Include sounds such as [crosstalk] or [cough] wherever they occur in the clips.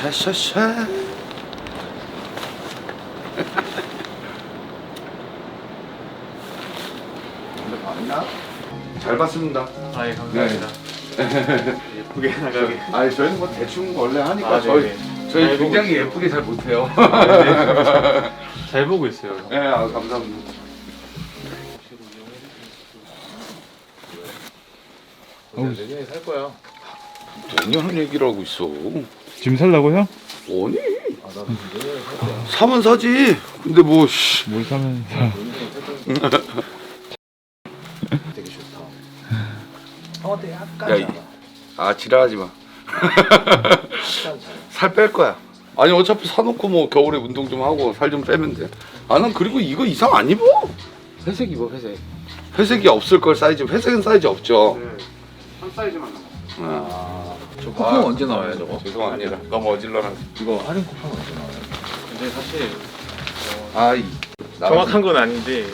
샤샤샤. 잘 봤습니다. 아예 감사합니다. 예쁘게 [laughs] 나가게. 아, 저희는 뭐 대충 원래 하니까 아, 저희 네네. 저희 잘 보고 굉장히. 예쁘게 잘 못해요. 잘 보고 있어요. [laughs] 네, 아, 감사합니다. 내년에 살 거야. 내년 얘기를 하고 있어. 지금 살라고요? 아니. 사면 사지. 근데 뭐 씨. 뭘 사면서 되게 좋다. 형한테 약간 야, 이- 아 지랄하지 마. [laughs] 살뺄 거야. 아니 어차피 사놓고 뭐 겨울에 운동 좀 하고 살 좀 빼면 돼. 아 난 그리고 이거 이상 안 입어. 회색 입어 회색. 회색이 없을 걸 사이즈. 회색은 사이즈 없죠. 한 사이즈만 남아. 아, 저 쿠팡 언제 나와요 저거? 죄송합니다. 너무 어질러라. 이거 할인 쿠팡 언제 나와요? 근데 사실 아, 이, 정확한 건 아닌데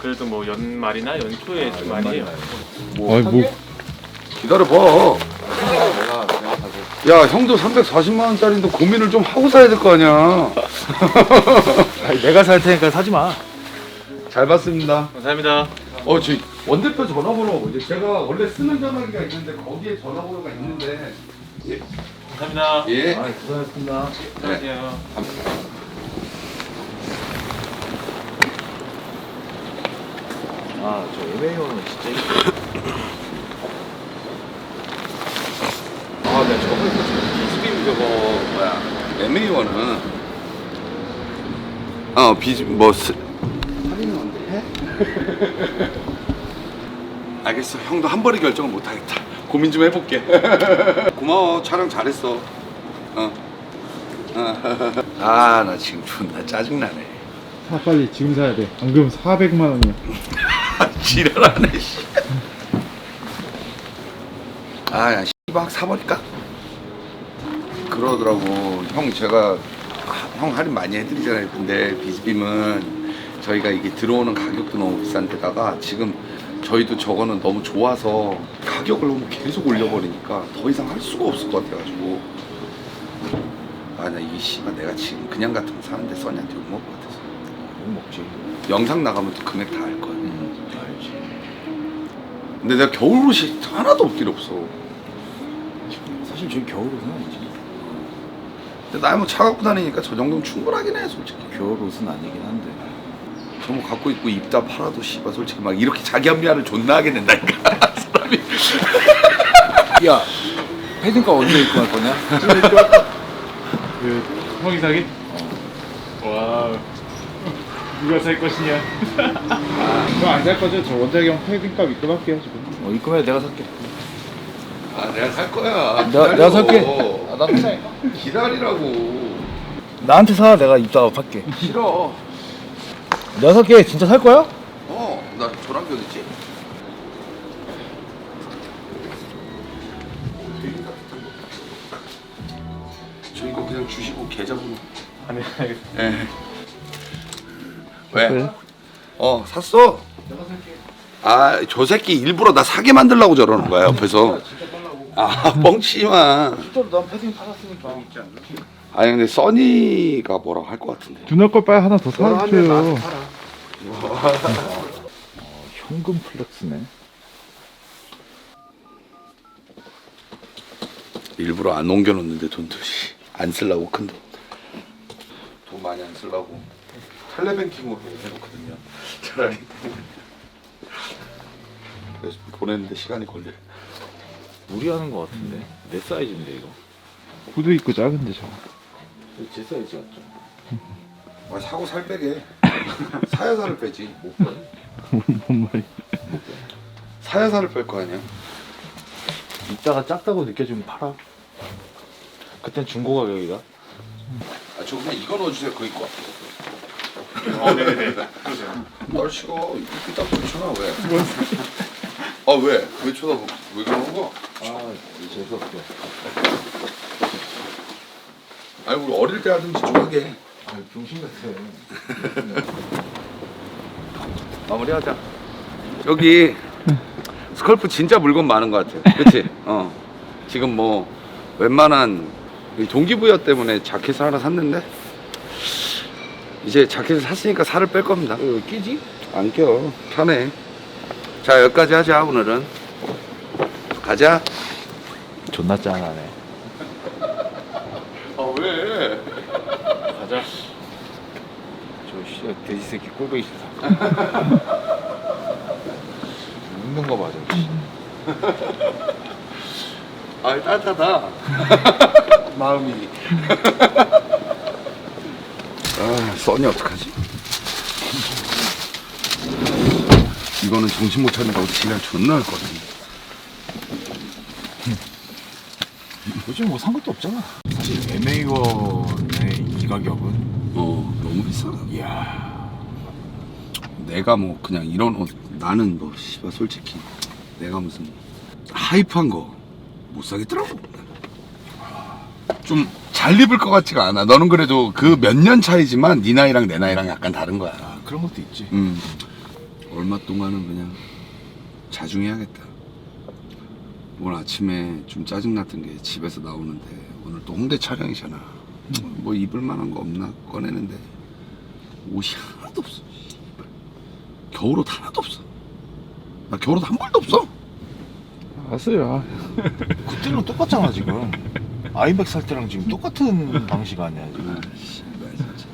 그래도 뭐 연말이나 연초에 좀 많이 해요. 아이 뭐 기다려 봐. 내가 내가 사고 야, 형도 340만 원짜리인데 고민을 좀 하고 사야 될 거 아니야. 내가 살 테니까 사지 마. 잘 봤습니다. 감사합니다. 어, 저 원대표 전화번호 이제 제가 원래 쓰는 전화기가 있는데 거기에 전화번호가 있는데 예, 감사합니다. 예. 아 고생하셨습니다. 안녕하세요. 아 저 MAO는 진짜 이거 아, 내가 저번에 그 비스빔 저거 뭐야 MA1은 어 비스 뭐 스... 해? [laughs] 알겠어. 형도 한 번에 결정을 못 하겠다. 고민 좀 해볼게. [laughs] 고마워. 촬영 잘했어. 어. [laughs] 아, 나 지금 존나 짜증나네. 사 빨리 지금 사야 돼. 안 그러면 400만 원이야. 지랄하네, 씨. 아, 야, 씨박 사버릴까? 그러더라고. 형, 제가, 하- 형 할인 많이 해드리잖아요. 근데 비즈빔은 저희가 이게 들어오는 가격도 너무 비싼데다가 지금 저희도 저거는 너무 좋아서 가격을 너무 계속 올려버리니까 더 이상 할 수가 없을 것 같아가지고. 아, 나 이게 씨발 내가 지금 그냥 같으면 사는데 써니한테 욕먹을 것 같아서. 못 먹지. 영상 나가면 또 금액 다 알 거야. 음 알지. 근데 내가 겨울 옷이 하나도 없길 없어. 사실 저희 겨울 옷은 아니지. 근데 나야 뭐차 갖고 다니니까 저 정도면 충분하긴 해, 솔직히. 겨울 옷은 아니긴 한데. 저뭐 갖고 있고 입다 팔아도 씨발 솔직히 막 이렇게 자기 합리화를 존나 하게 된다니까 [laughs] 사람이. 야 패딩가 언제 입고 갈 거냐? 그 형이 사기? 와 누가 살 것이냐? [laughs] 저안 살 거죠? 저 원작이 형 패딩값 입금할게요 지금. 어 입금해 내가 살게. 아 내가 살 거야. 내가 내가 살게. 기다려. 아, 나도 사. 기다리라고. 나한테 사 내가 입다가 팔게. 싫어. 내가 살게 진짜 살 거야? 어, 나 조랑견 있지. 저 이거 그냥 주시고 계좌번호. 아니 알겠습니다. 예. 왜? 어 샀어. 아 저 새끼 일부러 나 사게 만들려고 저러는 거야 옆에서. 아 뻥치마. 실제로 난 패딩 팔았으니까. 아니 근데 써니가 뭐라고 할 것 같은데. 누나 걸 빨리 하나 더 사줘요. 현금 플렉스네. 일부러 안 옮겨놓는데 돈도 씨, 안 쓰려고 큰 돈. 돈 많이 안 쓰려고 텔레뱅킹으로 해놓거든요. [laughs] 차라리. 그래서 보냈는데 시간이 걸려. 무리하는 거 같은데. 내 사이즈인데 이거. 구두 입고 작은데 저거. 제 사이즈 같죠? 아, 사고 살 빼게. 사야 살을 빼지. 못 빼. 뭔 말이? 사야 살을 뺄 거 아니야. 이따가 작다고 느껴지면 팔아. 그땐 중고 가격이다. 아, 저 그냥 이거 넣어주세요. 그거 입고. 어 네네네. 그러세요. 널치고 이렇게 딱 붙여놔 왜? 아 왜? 왜 쳐다보? 왜 그러는 거? 아 재수없게. 아니 우리 어릴 때 하든지 좀 하게. 아 병신 같아. [laughs] 마무리하자. 여기 스컬프 진짜 물건 많은 것 같아. 그렇지? [laughs] 어. 지금 뭐 웬만한 이 동기부여 때문에 자켓을 하나 샀는데 이제 자켓을 샀으니까 살을 뺄 겁니다. 어, 끼지? 안 껴. 편해. 자 여기까지 하자 오늘은. 가자. 존나 짠하네. 아 왜? 가자. 저 씨, 돼지 새끼 꼴보기 싫다. [laughs] 웃는 거 맞아. 씨. 아 따뜻하다. [laughs] 마음이. 아 써니 어떡하지? 이거는 정신 못 차린다고 지랄 존나 할 거든. 요즘 뭐 산 것도 없잖아. 사실 MA1의 이 가격은 어 비싸다. 이야. 내가 뭐 그냥 이런 옷 나는 뭐 씨발 솔직히 내가 무슨 하이프한 거 못 사겠더라고. 좀 잘 입을 것 같지가 않아. 너는 그래도 그 몇 년 차이지만 네 나이랑 내 나이랑 약간 다른 거야. 아, 그런 것도 있지. 음 얼마 동안은 그냥 자중해야겠다. 오늘 아침에 좀 짜증 났던 게 집에서 나오는데 오늘 또 홍대 촬영이잖아. 뭐 입을 만한 거 없나 꺼내는데 옷이 하나도 없어. 겨울옷 하나도 없어. 나 겨울옷 한 벌도 없어. 알았어요. [laughs] 그때랑 똑같잖아 지금. 아이백 살 때랑 지금 똑같은 방식 아니야 지금. 씨발 진짜.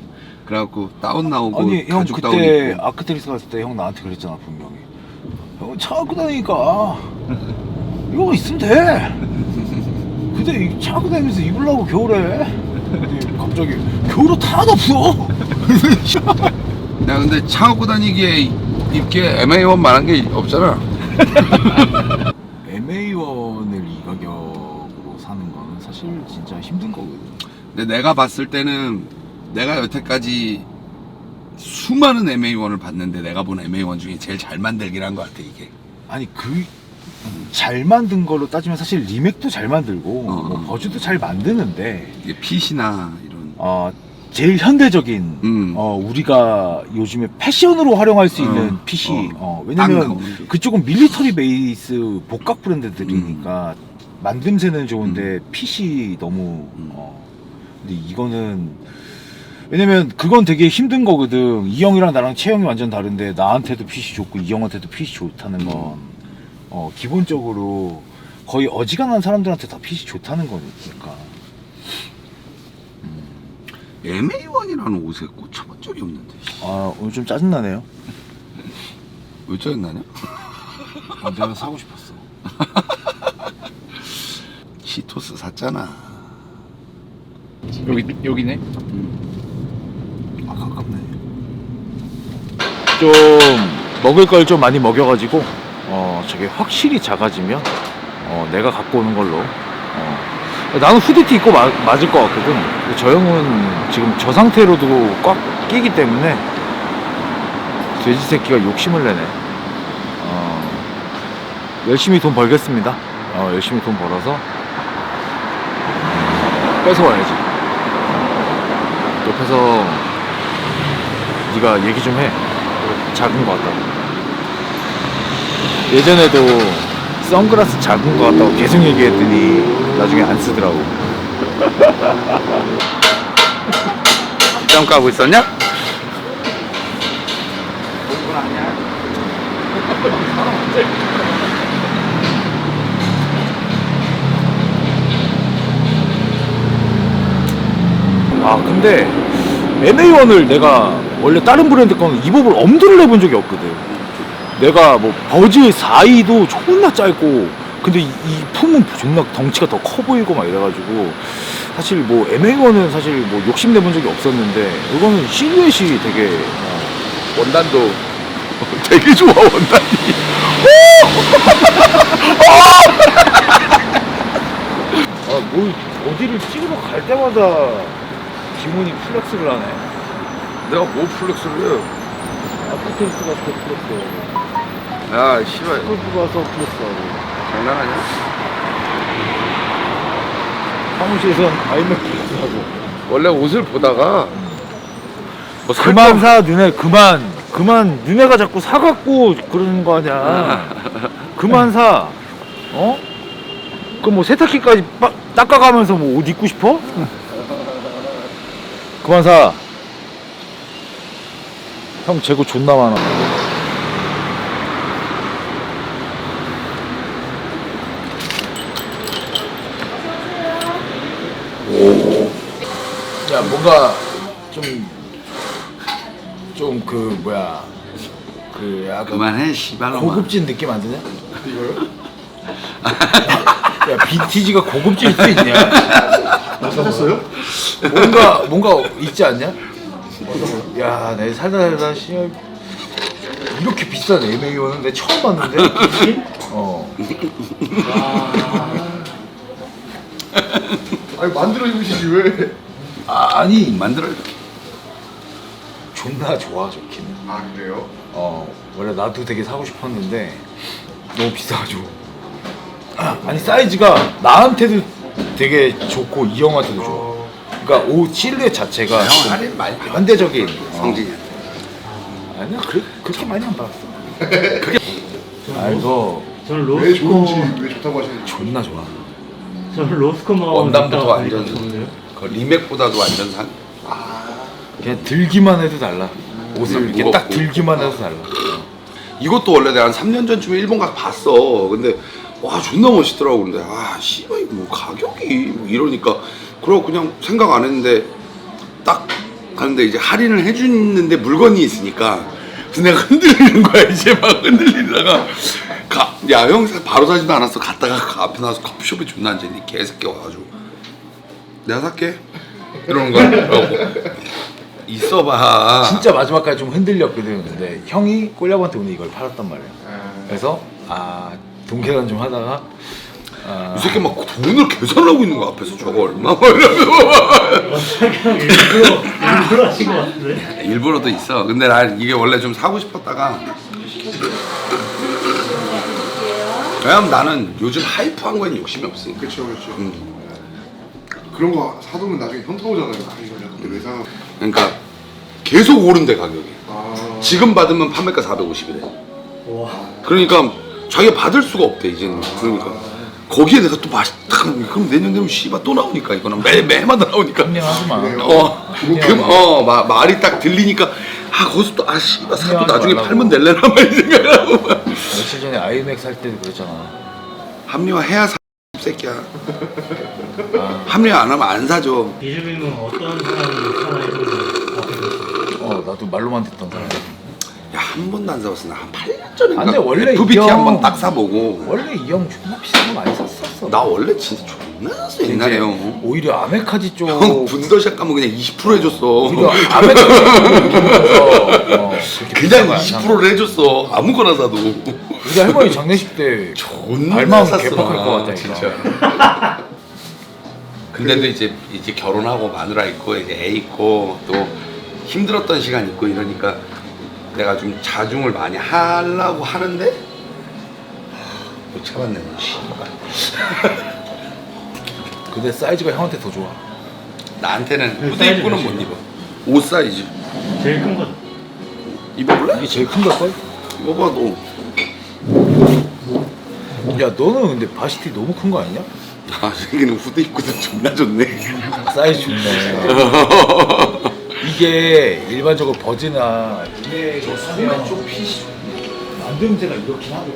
그래갖고 다운 나오고 아니 형 가죽 다운 그때 입고. 아크트리스 갔을 때 형 나한테 그랬잖아 분명히. 형차 갖고 다니니까 이거 있으면 돼. 근데 이 차 갖고 다니면서 입으려고 겨울에. 근데 [laughs] 갑자기 겨울옷 하나도 없어. [laughs] 야 근데 차 갖고 다니기에 입기에 MA1 만한 게 없잖아. [laughs] MA1을 이 가격으로 사는 거는 사실 진짜 힘든 거거든. 근데 내가 봤을 때는 내가 여태까지 수많은 MA1을 봤는데 내가 본 MA1 중에 제일 잘 만들긴 한 것 같아 이게. 아니 그 잘 만든 걸로 따지면 사실 리맥도 잘 만들고 어. 뭐 버즈도 잘 만드는데 이게 핏이나 이런. 어 제일 현대적인 음. 어 우리가 요즘에 패션으로 활용할 수 어, 있는 핏이 어. 어, 딱 왜냐면. 그쪽은 밀리터리 베이스 복각 브랜드들이니까 만듦새는 좋은데 핏이 너무 음. 어 근데 이거는 왜냐면 그건 되게 힘든 거거든 이 형이랑 나랑 체형이 완전 다른데 나한테도 핏이 좋고 이 형한테도 핏이 좋다는 건 어, 기본적으로 거의 어지간한 사람들한테 다 핏이 좋다는 거니까 MA1이라는 옷에 꽂혀본 적이 없는데. 씨. 아 오늘 좀 짜증나네요 왜 짜증나냐? 어, 내가 사고 싶었어 [laughs] 시토스 샀잖아. 여기 여기네. 아 가깝네 좀 먹을 걸 좀 많이 먹여가지고 어 저게 확실히 작아지면 어 내가 갖고 오는 걸로 어. 나는 후디티 입고 마- 맞을 것 같거든. 저 형은 지금 저 상태로도 꽉 끼기 때문에 돼지 새끼가 욕심을 내네. 어. 열심히 돈 벌겠습니다. 어 열심히 돈 벌어서 뺏어와야지. 옆에서 네가 얘기 좀 해. 작은 거 같다고. 예전에도 선글라스 작은 거 같다고 계속 얘기했더니 나중에 안 쓰더라고. [laughs] 뒷담 까고 있었냐? 아 근데 MA1을 내가 원래 다른 브랜드 거는 이 법을 엄두를 내본 적이 없거든. 내가 뭐 버즈 4이도 존나 짧고 근데 이, 이 품은 존나 덩치가 더 커 보이고 막 이래가지고 사실 뭐 MA1은 사실 뭐 욕심 내본 적이 없었는데 이거는 실루엣이 되게 어, 원단도 [laughs] 되게 좋아 원단이. [laughs] 아뭐 어디를 찍으러 갈 때마다 기문이 플렉스를 하네. 내가 뭐 플렉스를 해? 갔을 때 플렉스. 야 씨발 골프 가서 플렉스하고. 장난하냐? 사무실에선 아이맥 플렉스하고. 원래 옷을 보다가 뭐 그만 사 너네 그만 그만 너네가 자꾸 사갖고 그러는 거 아니야 그만 사 어? 그뭐 세탁기까지 빡 닦아가면서 뭐 옷 입고 싶어? 그만 사. 형 재고 존나 많아. 야 뭔가 좀 좀 그 뭐야 그 약간 그만해 씨발놈아 고급진 느낌 안 드냐? 이거요? 야 BTG가 고급질 수 있냐? 사셨어요? 뭔가 뭔가 있지 않냐? 야, 내 살다 살다 씨 이렇게 비싼 MA1은 내 처음 봤는데. 어. 아니 만들어 입으시지 왜? 아, 아니 만들어 존나 좋아 좋긴. 아 그래요? 어 원래 나도 되게 사고 싶었는데 너무 비싸가지고. [clears throat] 아니 사이즈가 나한테도 되게 좋고 이 형한테도 좋아. 그러니까 옷 실루엣 자체가 형좀 할인 많이 받아. 현대적인. 성진이 아니야 그래, 그렇게 많이 안 받았어. [laughs] 아 이거 저는 왜 좋은지 로스코 왜 좋다고 하시는지 존나 좋아. 저는 로스코만 원단부터 있다가 완전? 그 리맥보다도 완전 산 그냥 들기만 해도 달라. 옷을 이렇게 딱 무겁고. 들기만 해도 달라. 이것도 원래 내가 한 3년 전쯤에 일본 가서 봤어. 근데 와 존나 멋있더라고. 근데 아 씨발 이거 뭐 가격이 뭐 이러니까 그러고 그냥 생각 안 했는데 딱 가는데 이제 할인을 해주는데 물건이 있으니까 그래서 내가 [laughs] 흔들리는 거야 이제 막 흔들리다가 야형 바로 사지도 않았어. 갔다가 그 앞에 나와서 커피숍에 존나 앉아있는데 개새끼 와가지고 내가 살게 이러는 거야. 그래갖고 있어봐. 진짜 마지막까지 좀 흔들렸거든. 근데 형이 꼴려한테 오늘 이걸 팔았단 말이야. 그래서 아 동계란 좀 하다가 아, 이 새끼 막 돈을 계산하고 있는 거 앞에서 저거 얼마 벌려면 그냥 일부러 일부러 하신 것 같은데 일부러도 있어 근데 난 이게 원래 좀 사고 싶었다가 왜냐면 나는 요즘 하이프한 거엔 욕심이 없으니까 그렇죠 그렇죠. 음. 그런 거 사두면 나중에 현타 오잖아요. 아 이거 내가 그때 왜 사? 그러니까 계속 오른대 가격이 아 지금 받으면 판매가 450이래 와 그러니까 자기가 받을 수가 없대 이제는 그러니까 거기에 내가 또 맛있다 그러면 그럼 내년 되면 씨발 또 나오니까 이거는 매 매마다 나오니까 흥행하지 마. 어, 그, 어, 마, 말이 딱 들리니까, 아, 거기서 또, 아, 씨발, 사도 하지 나중에 말라고. 팔면 될래나, 막 이 생각하고. 막. 며칠 전에 아이맥 살 때도 그랬잖아. 합리화 해야 사, 새끼야. [laughs] 합리화 안 하면 안 사죠. 비즈빔은 어떤 사람이 사나 해보고 앞에 계시죠? 어 나도 말로만 듣던 사람. 야, 한 번도 안 사봤어. 나한 8년 전인가? 아, 근데 원래 FBT 이형- 한 번 딱 사보고. 원래 이 형 존나 비싼 거 많이 샀었어. 나 원래 진짜 존나 샀어, 옛날에 형. 오히려 아메카지 쪽. 형, 분더샷 가면 그냥 20% 해줬어. 오히려 아메카지 쪽. 어, 그렇게 비싼 그냥 거안 사. 20%를 해줬어. 아무거나 사도. 우리 할머니 장례식 때 존나 발마음 샀어, 개빡할 나, 것 같다니까. 진짜. 근데도 이제 이제 결혼하고 마누라 있고 이제 애 있고 또 힘들었던 시간 있고 이러니까 내가 좀 자중을 많이 하려고 하는데 하, 못 참았네 씨발 [laughs] 근데 사이즈가 형한테 더 좋아. 나한테는 그 후드 사이즈 입고는 못? 입어 옷 사이즈 제일 큰 거죠 입어볼래? 이게 제일 큰 걸걸? 입어봐 너 야 너는 근데 바시티 너무 큰 거 아니냐? 아, 생기는 후드 입고도 존나 좋네. 사이즈 좋네. [laughs] 이게 일반적으로 버즈나 이게 저 소매 쪽 핏이 만듦새가 이렇긴 하거든.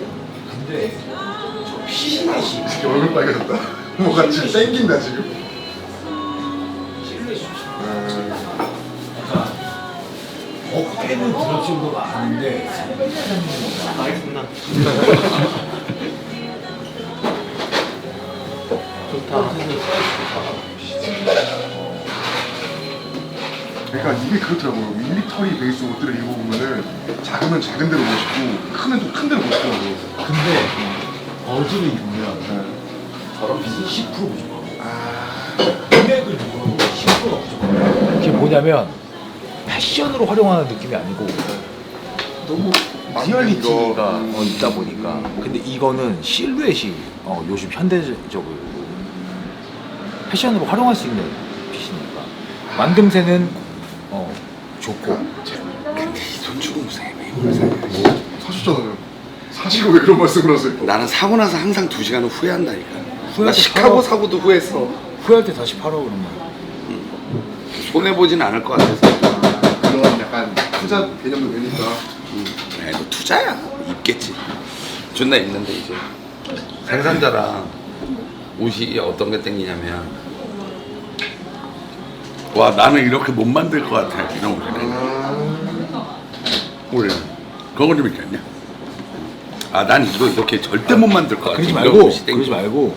근데 저 핏이 진짜 얼굴 빨개졌다. 뭐가 지금 땡긴다 지금. 아, 어깨는 들을 정도가 아닌데 [laughs] 알겠습니다. 그러니까 이게 그렇더라고요. 밀리터리 베이스 옷들을 입어보면은 작으면 작은 대로 멋있고 크면 또 큰 대로 멋있더라고요. 근데 버즈를 입으면 네. 저런 핏이 10% 부족하고 아, 금액을 입어도 10%가 부족하고 그게 뭐냐면 패션으로 활용하는 느낌이 아니고 너무 리얼리티가 어, 있다 보니까. 근데 이거는 실루엣이 어, 요즘 현대적으로 패션으로 활용할 수 있는 핏이니까 만듦새는 어, 좋고 근데 이돈 주고 무슨 애매한 걸 사냐. 사셨잖아요. 사시고 왜 그런 말씀을 하세요? 나는 사고 나서 항상 두 시간은 후회한다니까. 나 시카고 팔아. 사고도 후회했어. 후회할 때 다시 팔아 그러면. 손해 보진 않을 것 같아서. 그런 약간 투자 개념도 되니까 에이, 뭐 투자야. 입겠지. 존나 있는데 이제 생산자랑 옷이 어떤 게 땡기냐면 와 나는 이렇게 못 만들 것 같아 이런 옷을 원래 그런 거좀 있지 않냐? 아 난 이거 이렇게 절대 못 만들 것 같아 그러지 말고. 그러지 말고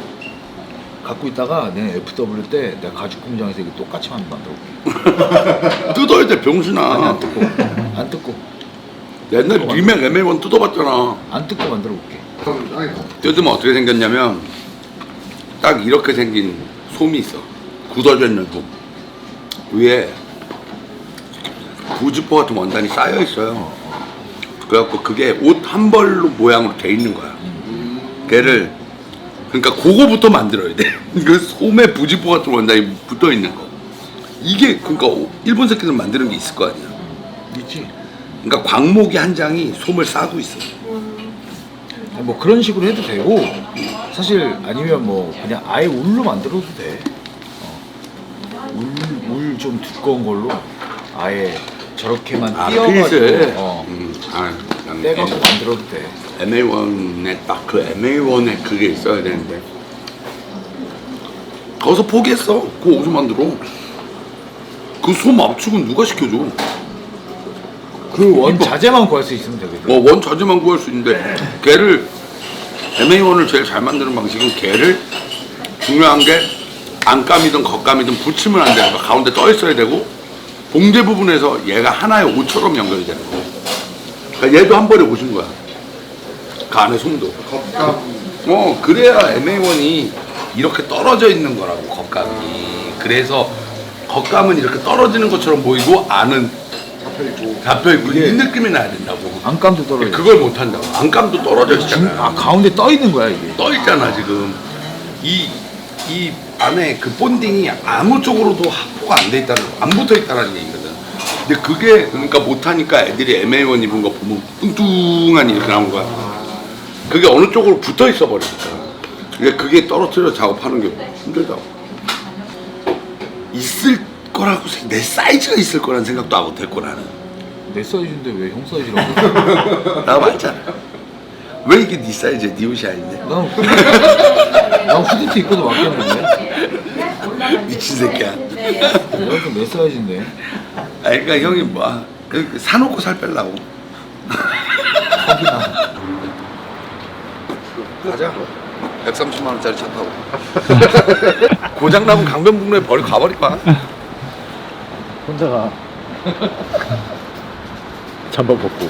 갖고 있다가 내 FW 때 내가 가죽 공장에서 이거 똑같이 만들어. [laughs] 뜯어야 돼 병신아. 아니 안 뜯고. 안 뜯고. 옛날 리맥 MA1 뜯어봤잖아. 안 뜯고 만들어 볼게. 뜯으면 어떻게 생겼냐면 딱 이렇게 생긴 솜이 있어. 굳어져 있는 솜 위에 부즈포 같은 원단이 쌓여 있어요. 그래갖고 그게 옷 한 벌로 모양으로 돼 있는 거야. 걔를 그러니까 그거부터 만들어야 돼 그 [laughs] 솜에 부즈포 같은 원단이 붙어 있는 거. 이게 그러니까 일본 새끼들 만드는 게 있을 거 아니야. 있지. 그러니까 광목이 한 장이 솜을 싸고 있어. 뭐 그런 식으로 해도 되고 사실 아니면 뭐 그냥 아예 울로 만들어도 돼. 어. 울 울좀 두꺼운 걸로 아예 저렇게만 아, 띄어가지고. 필스. 어, 음, 아, 그냥 떼가지고 만들어도 돼. MA1에 딱 그 MA1에 그게 있어야 되는데. 거기서 포기했어. 그거 어디서 만들어? 그솜 압축은 누가 시켜줘? 그 원 자재만 구할 수 있으면 되거든. 뭐 원 자재만 구할 수 있는데 걔를 MA1을 제일 잘 만드는 방식은 걔를 중요한 게 안감이든 겉감이든 붙이면 안 되는 거. 가운데 떠 있어야 되고 봉제 부분에서 얘가 하나의 옷처럼 연결이 되는 거. 그러니까 얘도 한 번에 오신 거야. 그 안에 솜도. 겉감. 어 그래야 MA1이 이렇게 떨어져 있는 거라고 겉감이. 그래서 겉감은 이렇게 떨어지는 것처럼 보이고 안은 잡혀있고. 잡혀 있고 이 느낌이 나야 된다고. 안감도 떨어져. 그걸 못 한다고. 안감도 떨어져 중, 있잖아. 아 가운데 떠 있는 거야 이게. 떠 있잖아 지금. 이 이 안에 그 본딩이 아무 쪽으로도 확보가 안 돼 있다는 안 붙어 있다는 얘기거든. 근데 그게 그러니까 못하니까 애들이 MA1 입은 거 보면 뚱뚱한 이렇게 나온 거야. 그게 어느 쪽으로 붙어 있어 버리니까. 그게 그게 떨어뜨려 작업하는 게 힘들다고. 있을 거라고 생- 내 사이즈가 있을 거라는 생각도 안 못했고 나는. 내 사이즈인데 왜 형 사이즈라고? [laughs] 나 말잖아. 왜 이게 네 사이즈야? 네 옷이 아닌데? 난 후디, 난 후디티 입고도 맡겼는데. 미친 새끼야. 이렇게 내 사이즈인데. 아 그러니까 형이 뭐 아, 그 사놓고 살 빼려고. 가자. 130만 원짜리 차 타고. [laughs] 고장 나면 강변북로에 버리 가버릴 거야 혼자가 잠바 벗고